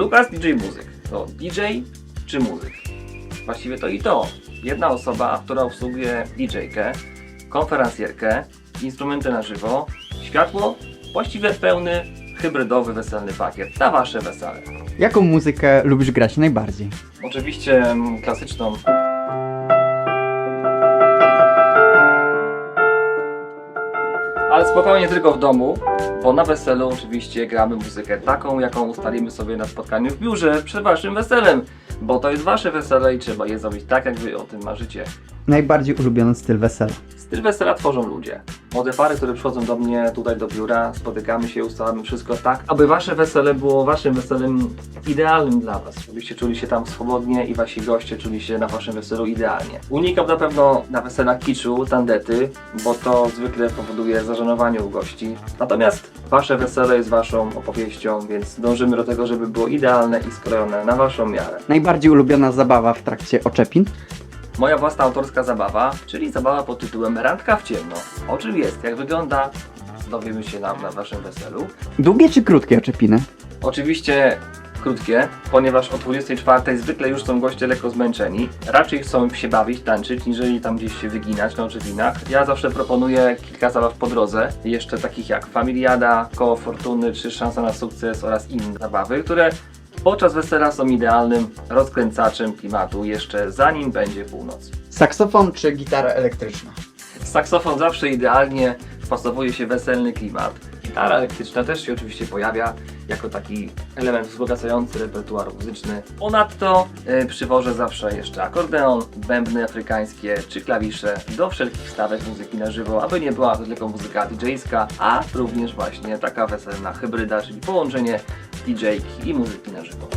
Lukas DJ Muzyk. To DJ czy muzyk? Właściwie to i to. Jedna osoba, która obsługuje DJ-kę, konferencjerkę, instrumenty na żywo, światło, właściwie pełny, hybrydowy, weselny pakiet na Wasze wesele. Jaką muzykę lubisz grać najbardziej? Oczywiście mm, klasyczną. Ale spokojnie tylko w domu, bo na weselu oczywiście gramy muzykę taką, jaką ustalimy sobie na spotkaniu w biurze przed waszym weselem. Bo to jest wasze wesele i trzeba je zrobić tak, jak wy o tym marzycie. Najbardziej ulubiony styl wesela. Styl wesela tworzą ludzie. Młode pary, które przychodzą do mnie tutaj do biura, spotykamy się, ustalamy wszystko tak, aby wasze wesele było waszym weselem idealnym dla was. Żebyście czuli się tam swobodnie i wasi goście czuli się na waszym weselu idealnie. Unikam na pewno na weselach kiczu, tandety, bo to zwykle powoduje zażenowanie u gości. Natomiast wasze wesele jest waszą opowieścią, więc dążymy do tego, żeby było idealne i skrojone na waszą miarę. Najbardziej ulubiona zabawa w trakcie oczepin? Moja własna autorska zabawa, czyli zabawa pod tytułem Randka w ciemno. O czym jest, jak wygląda, dowiemy się nam na waszym weselu. Długie czy krótkie oczepiny? Oczywiście krótkie, ponieważ o 24 zwykle już są goście lekko zmęczeni. Raczej chcą się bawić, tańczyć, niżeli tam gdzieś się wyginać na oczepinach. Ja zawsze proponuję kilka zabaw po drodze, jeszcze takich jak Familiada, Koło Fortuny czy Szansa na Sukces oraz inne zabawy, które podczas wesela są idealnym rozkręcaczem klimatu jeszcze zanim będzie północ. Saksofon czy gitara elektryczna? Saksofon zawsze idealnie wpasowuje się w weselny klimat. Gitara elektryczna też się oczywiście pojawia jako taki element wzbogacający repertuar muzyczny. Ponadto y, przywożę zawsze jeszcze akordeon, bębny afrykańskie czy klawisze do wszelkich stawek muzyki na żywo, aby nie była to tylko muzyka DJ-ska, a również właśnie taka weselna hybryda, czyli połączenie DJ-ki i muzyki na żywo.